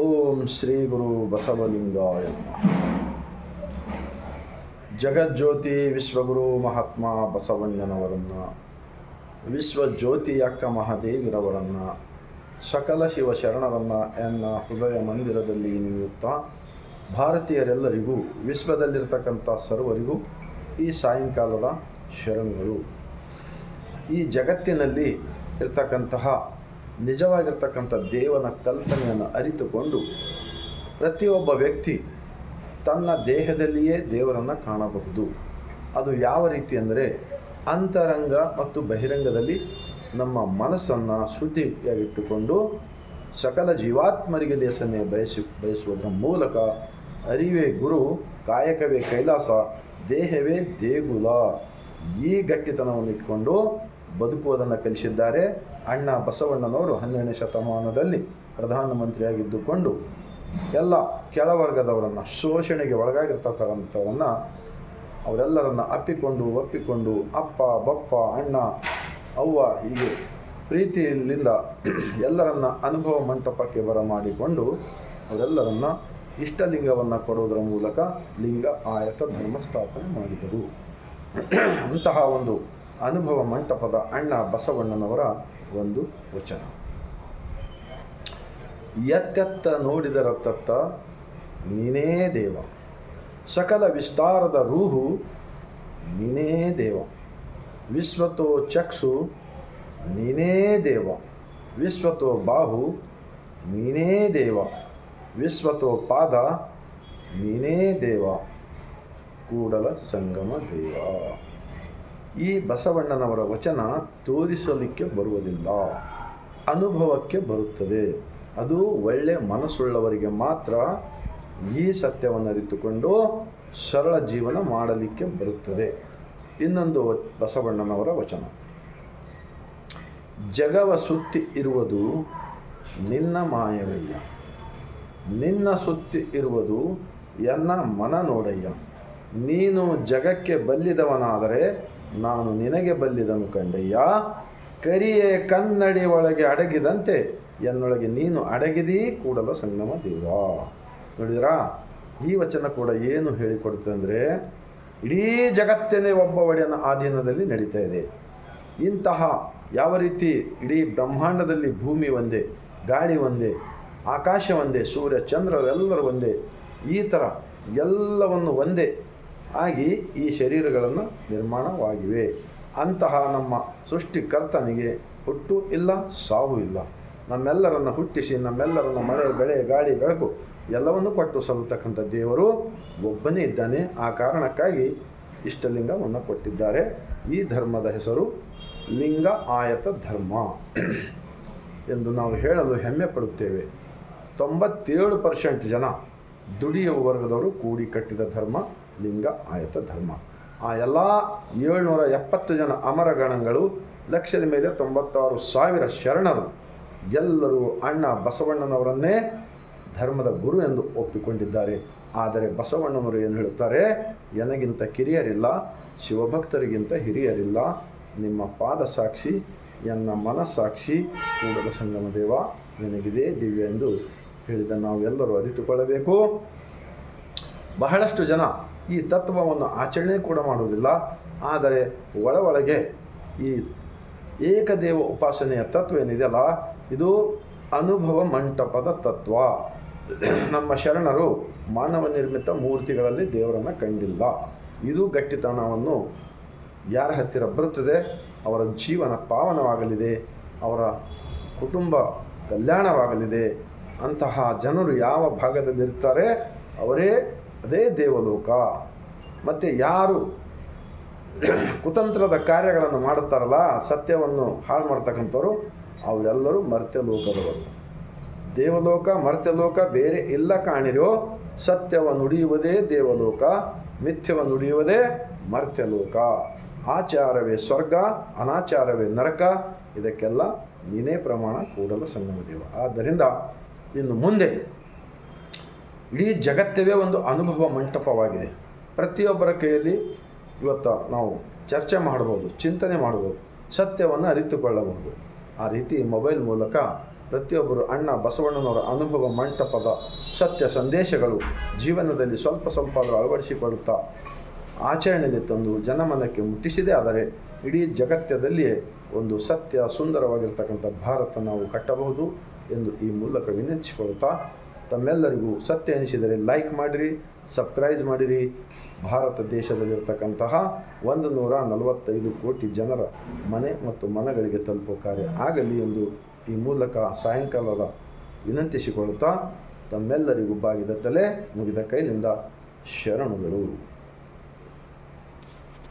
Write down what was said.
ಓಂ ಶ್ರೀ ಗುರು ಬಸವಲಿಂಗಾಯ. ಜಗಜ್ಯೋತಿ ವಿಶ್ವಗುರು ಮಹಾತ್ಮ ಬಸವಣ್ಣನವರನ್ನು, ವಿಶ್ವಜ್ಯೋತಿ ಅಕ್ಕ ಮಹಾದೇವಿರವರನ್ನು, ಸಕಲ ಶಿವ ಶರಣರನ್ನು ಎನ್ನ ಹೃದಯ ಮಂದಿರದಲ್ಲಿ ನಿಮಿತ್ತ ಭಾರತೀಯರೆಲ್ಲರಿಗೂ, ವಿಶ್ವದಲ್ಲಿರ್ತಕ್ಕಂಥ ಸರ್ವರಿಗೂ ಈ ಸಾಯಂಕಾಲದ ಶರಣಗಳು ಈ ಜಗತ್ತಿನಲ್ಲಿ ಇರ್ತಕ್ಕಂತಹ ನಿಜವಾಗಿರ್ತಕ್ಕಂಥ ದೇವನ ಕಲ್ಪನೆಯನ್ನು ಅರಿತುಕೊಂಡು ಪ್ರತಿಯೊಬ್ಬ ವ್ಯಕ್ತಿ ತನ್ನ ದೇಹದಲ್ಲಿಯೇ ದೇವರನ್ನು ಕಾಣಬಹುದು. ಅದು ಯಾವ ರೀತಿ ಅಂದರೆ ಅಂತರಂಗ ಮತ್ತು ಬಹಿರಂಗದಲ್ಲಿ ನಮ್ಮ ಮನಸ್ಸನ್ನು ಶುದ್ಧಿಯಾಗಿಟ್ಟುಕೊಂಡು ಸಕಲ ಜೀವಾತ್ಮರಿಗೆ ದೇಸನ್ನೇ ಬಯಸಿ ಬಯಸುವುದರ ಮೂಲಕ ಅರಿವೇ ಗುರು, ಕಾಯಕವೇ ಕೈಲಾಸ, ದೇಹವೇ ದೇಗುಲ ಈ ಗಟ್ಟಿತನವನ್ನು ಇಟ್ಕೊಂಡು ಬದುಕುವುದನ್ನು ಕಲಿಸಿದ್ದಾರೆ. ಅಣ್ಣ ಬಸವಣ್ಣನವರು ಹನ್ನೆರಡನೇ ಶತಮಾನದಲ್ಲಿ ಪ್ರಧಾನಮಂತ್ರಿಯಾಗಿದ್ದುಕೊಂಡು ಎಲ್ಲ ಕೆಳವರ್ಗದವರನ್ನು, ಶೋಷಣೆಗೆ ಒಳಗಾಗಿರ್ತಕ್ಕಂಥವನ್ನು ಅವರೆಲ್ಲರನ್ನು ಅಪ್ಪಿಕೊಂಡು, ಒಪ್ಪಿಕೊಂಡು ಅಪ್ಪ, ಬಪ್ಪ, ಅಣ್ಣ, ಅವ್ವ ಹೀಗೆ ಪ್ರೀತಿಯಿಂದ ಎಲ್ಲರನ್ನ ಅನುಭವ ಮಂಟಪಕ್ಕೆ ಬರಮಾಡಿಕೊಂಡು ಅವರೆಲ್ಲರನ್ನ ಇಷ್ಟಲಿಂಗವನ್ನು ಕೊಡುವುದರ ಮೂಲಕ ಲಿಂಗ ಆಯತ ಧರ್ಮ ಸ್ಥಾಪನೆ ಮಾಡಿದರು. ಅಂತಹ ಒಂದು ಅನುಭವ ಮಂಟಪದ ಅಣ್ಣ ಬಸವಣ್ಣನವರ ಒಂದು ವಚನ. ಎತ್ತೆತ್ತ ನೋಡಿದರತ್ತತ್ತ ನೀನೇ ದೇವ. ಸಕಲ ವಿಸ್ತಾರದ ರೂಹು ನೀನೇ ದೇವ. ವಿಶ್ವತೋ ಚಕ್ಷು ನೀನೇ ದೇವ. ವಿಶ್ವತೋ ಬಾಹು ನೀನೇ ದೇವ. ವಿಶ್ವತೋ ಪಾದ ನೀನೇ ದೇವ. ಕೂಡಲ ಸಂಗಮ ದೇವ. ಈ ಬಸವಣ್ಣನವರ ವಚನ ತೋರಿಸಲಿಕ್ಕೆ ಬರುವುದಿಲ್ಲ, ಅನುಭವಕ್ಕೆ ಬರುತ್ತದೆ. ಅದು ಒಳ್ಳೆ ಮನಸ್ಸುಳ್ಳವರಿಗೆ ಮಾತ್ರ ಈ ಸತ್ಯವನ್ನು ಅರಿತುಕೊಂಡು ಸರಳ ಜೀವನ ಮಾಡಲಿಕ್ಕೆ ಬರುತ್ತದೆ. ಇನ್ನೊಂದು ಬಸವಣ್ಣನವರ ವಚನ. ಜಗವ ಸುತ್ತಿ ಇರುವುದು ನಿನ್ನ ಮಾಯವಯ್ಯ. ನಿನ್ನ ಸುತ್ತಿ ಇರುವುದು ಎನ್ನ ಮನ ನೋಡಯ್ಯ. ನೀನು ಜಗಕ್ಕೆ ಬಲ್ಲಿದವನಾದರೆ ನಾನು ನಿನಗೆ ಬಲ್ಲಿದನು ಕಂಡಯ್ಯ. ಕರಿಯೇ ಕನ್ನಡಿ ಒಳಗೆ ಅಡಗಿದಂತೆ, ಎನ್ನೊಳಗೆ ನೀನು ಅಡಗಿದೀ ಕೂಡಲ ಸಂಗಮ ದೇವ ನೋಡಿದ್ರಾ, ಈ ವಚನ ಕೂಡ ಏನು ಹೇಳಿಕೊಡುತ್ತೆ ಅಂದರೆ, ಇಡೀ ಜಗತ್ತೇನೆ ಒಬ್ಬ ಒಡೆಯನ ಆಧೀನದಲ್ಲಿ ನಡೀತಾ ಇದೆ. ಇಂತಹ ಯಾವ ರೀತಿ ಇಡೀ ಬ್ರಹ್ಮಾಂಡದಲ್ಲಿ ಭೂಮಿ ಒಂದೇ, ಗಾಳಿ ಒಂದೇ, ಆಕಾಶ ಒಂದೇ, ಸೂರ್ಯ ಚಂದ್ರರೆಲ್ಲರೂ ಒಂದೇ, ಈ ಥರ ಎಲ್ಲವನ್ನು ಒಂದೇ ಆಗಿ ಈ ಶರೀರಗಳನ್ನು ನಿರ್ಮಾಣವಾಗಿವೆ. ಅಂತಹ ನಮ್ಮ ಸೃಷ್ಟಿಕರ್ತನಿಗೆ ಹುಟ್ಟು ಇಲ್ಲ, ಸಾವು ಇಲ್ಲ. ನಮ್ಮೆಲ್ಲರನ್ನು ಹುಟ್ಟಿಸಿ, ನಮ್ಮೆಲ್ಲರನ್ನ ಮಳೆ, ಬೆಳೆ, ಗಾಳಿ, ಬೆಳಕು ಎಲ್ಲವನ್ನು ಕೊಟ್ಟು ಸಲ್ಲತಕ್ಕಂಥ ದೇವರು ಒಬ್ಬನೇ ಇದ್ದಾನೆ. ಆ ಕಾರಣಕ್ಕಾಗಿ ಇಷ್ಟಲಿಂಗವನ್ನು ಕೊಟ್ಟಿದ್ದಾರೆ. ಈ ಧರ್ಮದ ಹೆಸರು ಲಿಂಗ ಆಯತ ಧರ್ಮ. ಎಂದು ನಾವು ಹೇಳಲು ಹೆಮ್ಮೆ ಪಡುತ್ತೇವೆ. ತೊಂಬತ್ತೇಳು ಪರ್ಸೆಂಟ್ ಜನ ದುಡಿಯುವ ವರ್ಗದವರು ಕೂಡಿ ಕಟ್ಟಿದ ಧರ್ಮ. ಲಿಂಗ ಆಯತ ಧರ್ಮ. ಆ ಎಲ್ಲ ಏಳ್ನೂರ ಎಪ್ಪತ್ತು ಜನ ಅಮರಗಣಗಳು ಲಕ್ಷದ ಮೇಲೆ ತೊಂಬತ್ತಾರು ಸಾವಿರ ಶರಣರು. ಎಲ್ಲರೂ ಅಣ್ಣ ಬಸವಣ್ಣನವರನ್ನೇ ಧರ್ಮದ ಗುರು ಎಂದು ಒಪ್ಪಿಕೊಂಡಿದ್ದಾರೆ. ಆದರೆ ಬಸವಣ್ಣನವರು ಏನು ಹೇಳುತ್ತಾರೆ? ನನಗಿಂತ ಕಿರಿಯರಿಲ್ಲ, ಶಿವಭಕ್ತರಿಗಿಂತ ಹಿರಿಯರಿಲ್ಲ. ನಿಮ್ಮ ಪಾದ ಸಾಕ್ಷಿ, ಎನ್ನ ಮನಸ್ಸಾಕ್ಷಿ ಕೂಡಲ ಸಂಗಮ ದೇವ, ನನಗಿದೆ ದಿವ್ಯ ಎಂದು ಹೇಳಿದ ನಾವು ಎಲ್ಲರೂ ಅರಿತುಕೊಳ್ಳಬೇಕು. ಬಹಳಷ್ಟು ಜನ ಈ ತತ್ವವನ್ನು ಆಚರಣೆ ಕೂಡ ಮಾಡುವುದಿಲ್ಲ. ಆದರೆ ಒಳ ಒಳಗೆ ಈ ಏಕದೇವ ಉಪಾಸನೆಯ ತತ್ವ ಏನಿದೆಯಲ್ಲ, ಇದು ಅನುಭವ ಮಂಟಪದ ತತ್ವ. ನಮ್ಮ ಶರಣರು ಮಾನವ ನಿರ್ಮಿತ ಮೂರ್ತಿಗಳಲ್ಲಿ ದೇವರನ್ನು ಕಂಡಿಲ್ಲ. ಇದು ಗಟ್ಟಿತನವನ್ನು ಯಾರ ಹತ್ತಿರ ಬರುತ್ತದೆ? ಅವರ ಜೀವನ ಪಾವನವಾಗಲಿದೆ, ಅವರ ಕುಟುಂಬ ಕಲ್ಯಾಣವಾಗಲಿದೆ. ಅಂತಹ ಜನರು ಯಾವ ಭಾಗದಲ್ಲಿರ್ತಾರೆ, ಅವರೇ ಅದೇ ದೇವಲೋಕ, ಮತ್ತು ಯಾರು ಕುತಂತ್ರದ ಕಾರ್ಯಗಳನ್ನು ಮಾಡುತ್ತಾರಲ್ಲ, ಸತ್ಯವನ್ನು ಹಾಳು ಮಾಡ್ತಕ್ಕಂಥವ್ರು, ಅವರೆಲ್ಲರೂ ಮರ್ತ್ಯಲೋಕದವರು. ದೇವಲೋಕ, ಮರ್ತ್ಯಲೋಕ ಬೇರೆ ಇಲ್ಲ ಕಾಣಿರೋ ಸತ್ಯವ ನುಡಿಯುವುದೇ ದೇವಲೋಕ ಮಿಥ್ಯವ ನುಡಿಯುವುದೇ ಮರ್ತ್ಯಲೋಕ. ಆಚಾರವೇ ಸ್ವರ್ಗ, ಅನಾಚಾರವೇ ನರಕ, ಇದಕ್ಕೆಲ್ಲ ನೀನೇ ಪ್ರಮಾಣ ಕೂಡಲ ಸಂಗಮ ದೇವ. ಆದ್ದರಿಂದ ಇನ್ನು ಮುಂದೆ ಇಡೀ ಜಗತ್ತವೇ ಒಂದು ಅನುಭವ ಮಂಟಪವಾಗಿದೆ. ಪ್ರತಿಯೊಬ್ಬರ ಕೈಯಲ್ಲಿ ಇವತ್ತು ನಾವು ಚರ್ಚೆ ಮಾಡ್ಬೋದು ಚಿಂತನೆ ಮಾಡ್ಬೋದು ಸತ್ಯವನ್ನು ಅರಿತುಕೊಳ್ಳಬಹುದು. ಆ ರೀತಿ ಮೊಬೈಲ್ ಮೂಲಕ ಪ್ರತಿಯೊಬ್ಬರು ಅಣ್ಣ ಬಸವಣ್ಣನವರ ಅನುಭವ ಮಂಟಪದ ಸತ್ಯ ಸಂದೇಶಗಳು ಜೀವನದಲ್ಲಿ ಸ್ವಲ್ಪ ಸ್ವಲ್ಪ ಆದರೂ ಅಳವಡಿಸಿಕೊಳ್ಳುತ್ತಾ ಆಚರಣೆಯಲ್ಲಿ ತಂದು ಜನಮನಕ್ಕೆ ಮುಟ್ಟಿಸಿದೆ. ಆದರೆ ಇಡೀ ಜಗತ್ತದಲ್ಲಿಯೇ ಒಂದು ಸತ್ಯ ಸುಂದರವಾಗಿರ್ತಕ್ಕಂಥ ಭಾರತ ನಾವು ಕಟ್ಟಬಹುದು ಎಂದು ಈ ಮೂಲಕ ವಿನಂತಿಸಿಕೊಳ್ಳುತ್ತಾ ತಮ್ಮೆಲ್ಲರಿಗೂ ಸತ್ಯ ಎನಿಸಿದರೆ ಲೈಕ್ ಮಾಡಿರಿ ಸಬ್ಸ್ಕ್ರೈಬ್ ಮಾಡಿರಿ. ಭಾರತ ದೇಶದಲ್ಲಿರ್ತಕ್ಕಂತಹ ಒಂದು ನೂರ ನಲವತ್ತೈದು ಕೋಟಿ ಜನರ ಮನೆ ಮತ್ತು ಮನಗಳಿಗೆ ತಲುಪುವ ಕಾರ್ಯ ಆಗಲಿ ಎಂದು ಈ ಮೂಲಕ ಸಾಯಂಕಾಲದ ವಿನಂತಿಸಿಕೊಳ್ಳುತ್ತಾ ತಮ್ಮೆಲ್ಲರಿಗೂ ಬಾಗಿದ ತಲೆ ಮುಗಿದ ಕೈಲಿಂದ ಶರಣುಗಳು.